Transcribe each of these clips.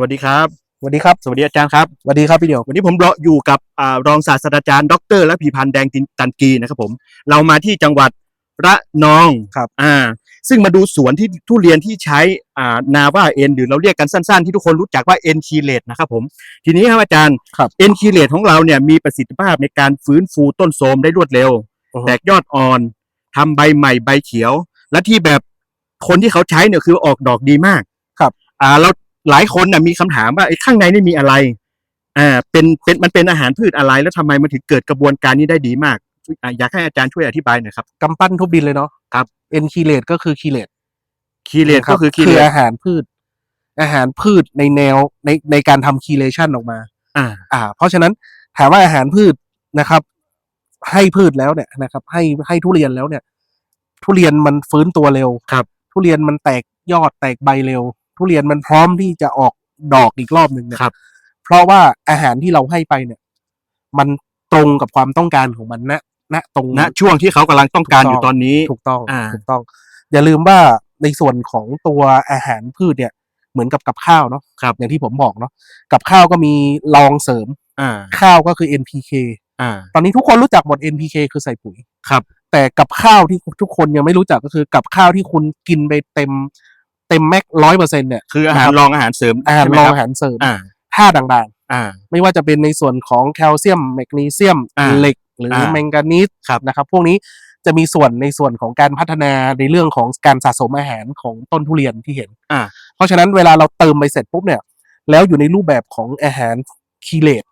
สวัสดีครับ สวัสดีครับ สวัสดีอาจารย์ครับ สวัสดีครับพี่เดียว วันนี้ผมรออยู่กับอ่ารองศาสตราจารย์ ดรและพีพันธ์แดงตินตันกีนะครับผม เรามาที่จังหวัดระนองครับอ่า ซึ่งมาดูสวนที่ทุเรียนที่ใช้อ่านาว่าเอ็นหรือเราเรียกกันสั้นๆ ที่ทุกคนรู้จักว่าเอ็นคีเลตนะครับผม ทีนี้ครับอาจารย์ครับเอ็นคีเลตของเราเนี่ยมีประสิทธิภาพในการฟื้นฟูต้นโทรมได้รวดเร็วอือฮึแตกยอดอ่อนทำใบใหม่ใบเขียว และที่แบบคนที่เขาใช้เนี่ยคือออกดอกดีมากครับ อ่าเรา หลายคนน่ะมีคำถามว่าไอ้ข้างในนี่มีอะไรอ่าเป็นเป็นมันเป็นอาหารพืชอะไร แล้วทำไมมันถึงเกิดกระบวนการนี้ได้ดีมากอ่าอยากให้อาจารย์ช่วยอธิบายหน่อยครับกำปั้นทุบดินเลยเนาะครับเอ็นคีเลตก็คือคีเลตคีเลตก็คือคีเลคือตอาหารพืช อาหารพืชในแนวในในการทำคีเลชันออกมา อ่า อ่า เพราะฉะนั้นถามว่าอาหารพืชนะครับ ให้พืชแล้วเนี่ยนะครับ ให้ให้ทุเรียนแล้วเนี่ย ทุเรียนมันฟื้นตัวเร็วครับ ทุเรียนมันแตกยอดแตกใบเร็ว ทุเรียนมันพร้อมที่จะออกดอกอีกรอบหนึ่งเนี่ยครับ เพราะว่าอาหารที่เราให้ไปเนี่ย มันตรงกับความต้องการของมันณณตรง ณช่วงที่เขากำลังต้องการอยู่ตอนนี้ ถูกต้องอ่า ถูกต้อง อย่าลืมว่าในส่วนของตัวอาหารพืชเนี่ย เหมือนกับกับข้าวเนาะครับ อย่างที่ผมบอกเนาะกับข้าวก็มีรองเสริมอ่า ข้าวก็คือ NPK อ่า ตอนนี้ทุกคนรู้จักหมด NPK คือใส่ปุ๋ยครับ แต่กับข้าวที่ทุกคนยังไม่รู้จักก็คือกับข้าวที่คุณกินไปเต็ม เต็มแม็กร้อยเปอร์เซ็นเนี่ยคืออาหารรองอาหารเสริมอาหารใช่ไหมรองคบอาหารเสริมอ่าธาตุต่างอ่าๆไม่ว่าจะเป็นในส่วนของแคลเซียมแมกนีเซียมอ่าเหล็ก หรืออาแมงกานีสครับนะครับ พวกนี้จะมีส่วนในส่วนของการพัฒนาในเรื่องของการสะสมอาหารของต้นทุเรียนที่เห็นอ่าเพราะฉะนั้นเวลาเราเติมไปเสร็จปุ๊บเนี่ย แล้วอยู่ในรูปแบบของอาหารคีเลต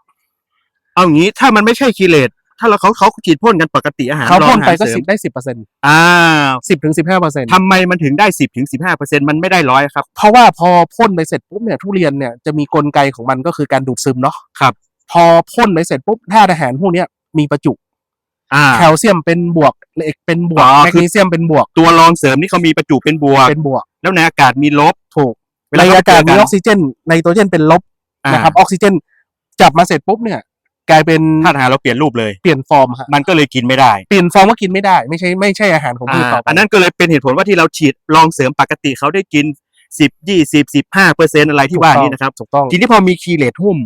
เอางี้ถ้ามันไม่ใช่คีเลต ถ้าเราเขาเขาฉีดพ่นกันปกติอาหารเขารองพ่นอาไปหารก็เสริสิมบได้สิบเปอร์เซ็นต์อ่าสิบถึงสิบห้าเปอร์เซ็นต์ทำไมมันถึงได้สิบถึงสิบห้าเปอร์เซ็นมันไม่ได้ร้อยครับ เพราะว่าพอพ่นไปเสร็จปุ๊บเนี่ยทุเรียนเนี่ยจะมีกลไกของมันก็คือการดูดซึมเนาะครับ พอพ่นไปเสร็จปุ๊บธาตุอาหารพวกเนี้ยมีประจุอ่าแคลเซียมเป็นบวกเหล็กเป็นบวกอ๋อแมกคือนีเซียมเป็นบวก ตัวรองเสริมนี่เขามีประจุเป็นบวกเป็นบวก แล้วในอากาศมีลบถูกเวในลเขอากาศเจมีนออกซิเจนไนโตรเจนเป็นลบอ่านะครับออกซิเจนจับมาเสร็จปุ๊บเนี่ย กลายเป็นธาตุอาหารเราเปลี่ยนรูปเลย เปลี่ยนฟอร์มฮะมันก็เลยกินไม่ได้ เปลี่ยนฟอร์มก็กินไม่ได้ ไม่ใช่ไม่ใช่อาหารของพืชต่ออ่าไปอันนั้นก็เลยเป็นเหตุผลว่าที่เราฉีดรองเสริมปกติเขาได้กินสิบยี่สิบสิบห้าเปอร์เซ็นอะไรที่ว่านี้นะครับถูกต้องทีนี้พอมีคีเลตหุ้ม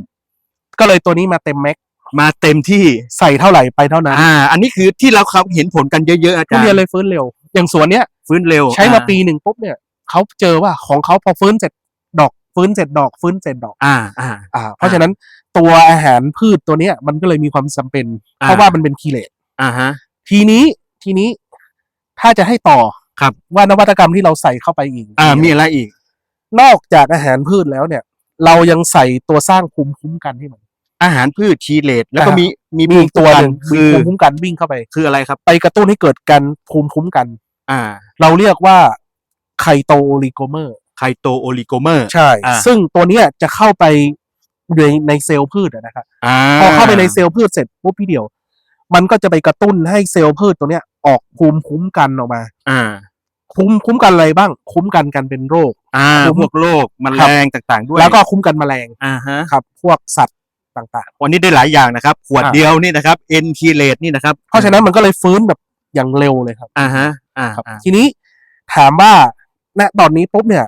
ก็เลยตัวนี้มาเต็มแม็กมาเต็มที่ใส่เท่าไหร่ไปเท่านั้น อ่า อันนี้คือที่เราเขาเห็นผลกันเยอะๆอาทุจารย์เรียนเลยฟื้นเร็ว อย่างสวนเนี้ยฟื้นเร็ว ใช้มาอ่ปีหนึ่งปุ๊บเนี่ยเขาเจอว่าของเขาพอฟื้นเสร็จดอก ฟื้นเสร็จดอกฟื้นเสร็จดอก อ่าอ่า อ่า เพราะฉะนั้นตัวอาหารพืชตัวเนี้ยมันก็เลยมีความจำเป็น อ่า เพราะว่ามันเป็นคีเลตอ่าฮะ ทีนี้ทีนี้ถ้าจะให้ต่อครับ ว่านวัตกรรมที่เราใส่เข้าไปอีกอ่ามีอะไรอีก นอกจากอาหารพืชแล้วเนี่ย เรายังใส่ตัวสร้างภูมิคุ้มกันให้มัน อาหารพืชคีเลตแล้วก็อ่ามีมีมีมีอีกตัวหนึ่งคืมีอภูมิคุ้มกันวิ่งเข้าไป คืออะไรครับ ไปกระตุ้นให้เกิดการภูมิคุ้มกัน อ่า เราเรียกว่าไคโตโอลิโกเมอร์ ไคโตโอลิโกเมอร์ ใช่ อ่า ซึ่งตัวเนี้ยจะเข้าไปในในเซลล์พืชอะนะครับอ่าพอเข้าไปในเซลล์พืชเสร็จปุ๊บพี่เดียว มันก็จะไปกระตุ้นให้เซลล์พืชตัวเนี้ยออกภูมิคุ้มกันออกมา อ่า คุ้มคุ้มกันอะไรบ้าง คุ้มกันการเป็นโรค อ่าคุ้ม พวกโรคแมลงต่างๆ ด้วยแล้วก็คุ้มกันแมลงอ่าฮะ ครับ พวกสัตว์ต่าง วันนี้ได้หลายอย่างนะครับ ขวดอ่า เดียวนี่นะครับเอ็นคีเลตนี่นะครับๆ เพราะฉะนั้นมันก็เลยฟื้นแบบอย่างเร็วเลยครับ อ่าฮะ อ่าครับอ่า ทีนี้ถามว่าณตอนนี้ปุ๊บเนี่ย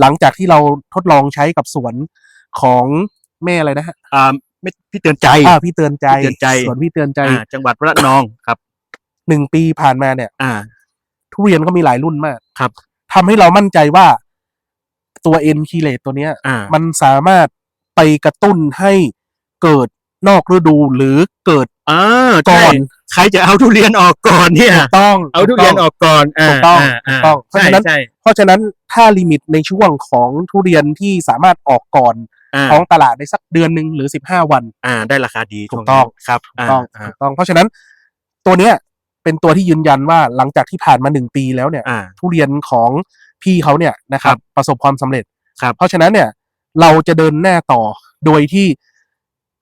หลังจากที่เราทดลองใช้กับสวนของแม่อะไรนะฮะอ่าไม่พี่เตือนใจ อ่าพี่เตือนใจพี่เตือนใจ สวนพี่เตือนใจอ่าจังหวัดระนองครับ หนึ่งปีผ่านมาเนี่ย อ่า ทุเรียนก็มีหลายรุ่นมากครับ ทำให้เรามั่นใจว่าตัวเอ็นคีเลตตัวเนี้ย อ่ามันสามารถไปกระตุ้นให้เกิดนอกฤดูหรือเกิดอ่าก่ก่ออนน ใครจะเอาทุเรียนออกก่อนเนี่ย ต้องเอาทุเรียนออกก่อนอ่าถูกต้องาถูกต้องเพราะฉะนั้นใช่เพราะฉะนั้นถ้าลิมิตในช่วงของทุเรียนที่สามารถออกก่อนอ่าท้องตลาดได้สักเดือนหนึ่งหรือสิบห้าวัน อ่า ได้ราคาดีถูกต้องช่วครับถูกต้องอ่าถูกต้อง เพราะฉะนั้นตัวเนี้ยเป็นตัวที่ยืนยันว่าหลังจากที่ผ่านมาหนึ่งปีแล้วเนี่ยอ่าทุเรียนของพี่เขาเนี่ยนะครับ ประสบความสำเร็จครับเพราะฉะนั้นเนี่ยเราจะเดินหน้าต่อโดยที่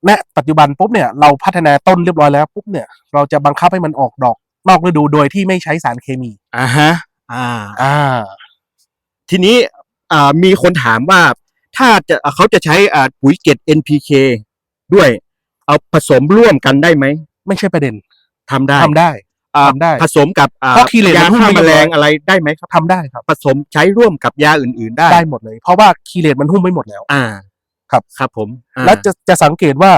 ณปัจจุบันปุ๊บเนี่ยเราพัฒนาต้นเรียบร้อยแล้วปุ๊บเนี่ยเราจะบังคับให้มันออกดอกนอกฤดูโดยที่ไม่ใช้สารเคมี อ่าฮะ อ่า อ่า ทีนี้อ่ามีคนถามว่าถ้าจะเขาจะใช้อ่าปุ๋ยเกล็ด NPK ด้วย เอาผสมร่วมกันได้ไหมไม่ใช่ประเด็นทำได้ทำได้ อ่าทำได้ผสมกับอ่าเพราะคีเลตยามันหุ้มฆ่าไม่แมเรียบร้อยลงอะไรได้ไหมครับ ทำได้ครับ ผสมใช้ร่วมกับยาอื่น ๆ ได้ ได้หมดเลย เพราะว่าคีเลตมันหุ้มไม่หมดแล้ว อ่า ครับครับผมอ่าและจะจะสังเกตว่า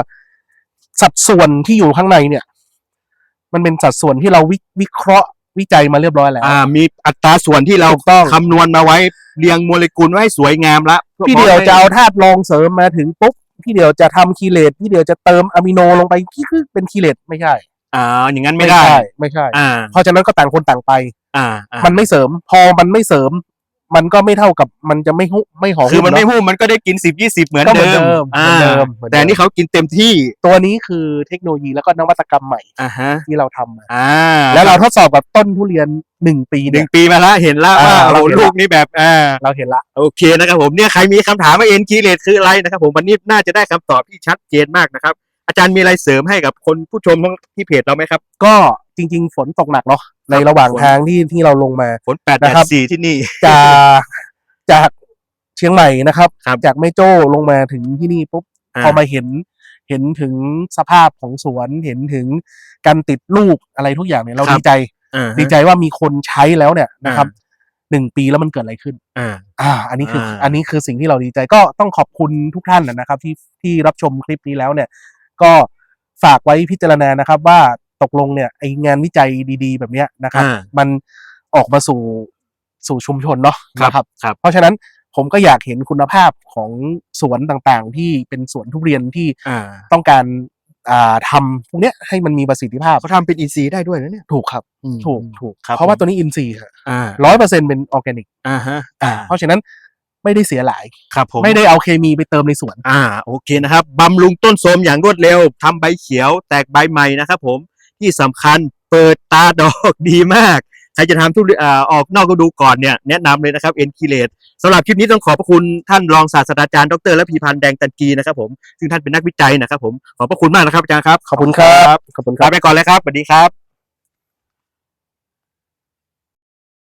สัดส่วนที่อยู่ข้างในเนี่ย มันเป็นสัดส่วนที่เราวิวิเคราะห์วิจัยมาเรียบร้อยแล้ว อ่า มีอัตราส่วนที่เราถูกต้องคำนวณมาไว้ เรียงโมเลกุลไว้ให้สวยงามละพี่เดียวจะเอาธาตุรองเสริมมาถึงปุ๊บพี่เดียวจะทำคีเลตพี่เดียวจะเติมอะมิโนลงไปที่คือเป็นคีเลตไม่ใช่ อ่า อย่างนั้นไม่ได้ใช่ ไม่ใช่อ่าเพราะฉะนั้นก็ต่างคนต่างไป อ่าอ่ามันไม่เสริม พอมันไม่เสริม มันก็ไม่เท่ากับมันจะไม่หุไม่หอมคือมันไม่เะหู้มันก็ได้กินสิบยี่สิบเหมือนก็เหมืเดิอนมเดิมอ่าเหมือนเดิมเหมือนเดิมแต่อันนี่เขากินเต็มที่ตัวนี้คือเทคโนโลยีแล้วก็นวัตกรรมใหม่อ่าฮะที่เราทำมาอ่าแล้วเราทดสอบกับต้นทุเรียนหนึ่งปีหเนี่นึ่ยงปีมาแล้วเห็นแล้วอ่าว่าเราโอ้เห็นละลูกนี้แบบอ่าเราเห็นละโอเคนะครับผมเนี่ยใครมีคำถามว่าเอ็นคีเลตคืออะไรนะครับผมวันนี้น่าจะได้คำตอบที่ชัดเจนมากนะครับ อาจารย์มีอะไรเสริมให้กับคนผู้ชมทั้งที่เพจเราไหมครับ ก็จริง ๆ ฝนตกหนักเนาะ ในระหว่างฝนทางที่ที่เราลงมา ฝนแปดแปนะดครับสี่ที่นี่จากจากเชียงใหม่นะครับครับจากแม่โจ้ลงมาถึงที่นี่ปุ๊บอ่าพอมาเห็นเห็นถึงสภาพของสวนเห็นถึงการติดลูกอะไรทุกอย่างเนี่ยเราครับดีใจอ่าฮะดีใจว่ามีคนใช้แล้วเนี่ยนะครับอ่หนึ่งปีแล้วมันเกิดอะไรขึ้น อ่า อ่า อันนี้คืออ่าอันนี้คือสิ่งที่เราดีใจก็ต้องขอบคุณทุกท่านนะครับ ที่ที่รับชมคลิปนี้แล้วเนี่ย ก็ฝากไว้พิจารณานะครับว่า ตกลงเนี่ยไองานวิจัยดีๆ แบบเนี้ยนะครับ อ่ามันออกมาสู่สู่ชุมชนเนาะครับนะครับ ครับ เพราะฉะนั้นผมก็อยากเห็นคุณภาพของสวนต่างๆ ที่เป็นสวนทุเรียนที่อ่าต้องการอ่าทำพวกเนี้ยให้มันมีประสิทธิภาพเขาทำเป็นอินซีย์ได้ด้วยนะเนี่ยถูกครับ อืมถูกถูกครับเพราะว่าผมตัวนี้อินทรีย์อ่าร้อยเปอร์เซ็นเป็นออร์แกนิก อ่าฮะอ่าเพราะฉะนั้นไม่ได้เสียหลาย ครับผม ไม่ได้เอาเคมีไปเติมในสวน อ่าโอเคนะครับบำรุงต้นโทรมอย่างรวดเร็วทำใบเขียวแตกใบใหม่นะครับผม ที่สำคัญเปิดตาดอกดีมาก ใครจะทำทุเรียนอ่าออกนอกฤดูก่อนเนี่ยแนะนำเลยนะครับเอ็นคิเลตสำหรับคลิปนี้ต้องขอบพระคุณท่านรองศาสตราจารย์ดรและพีพันธ์แดงตันกีนะครับผมซึ่งท่านเป็นนักวิจัยนะครับผมขอบพระคุณมากนะครับอาจารย์ครับขอบคุณครับขอบคุณคลารับไปก่อนเลยครับสวัสดีครับ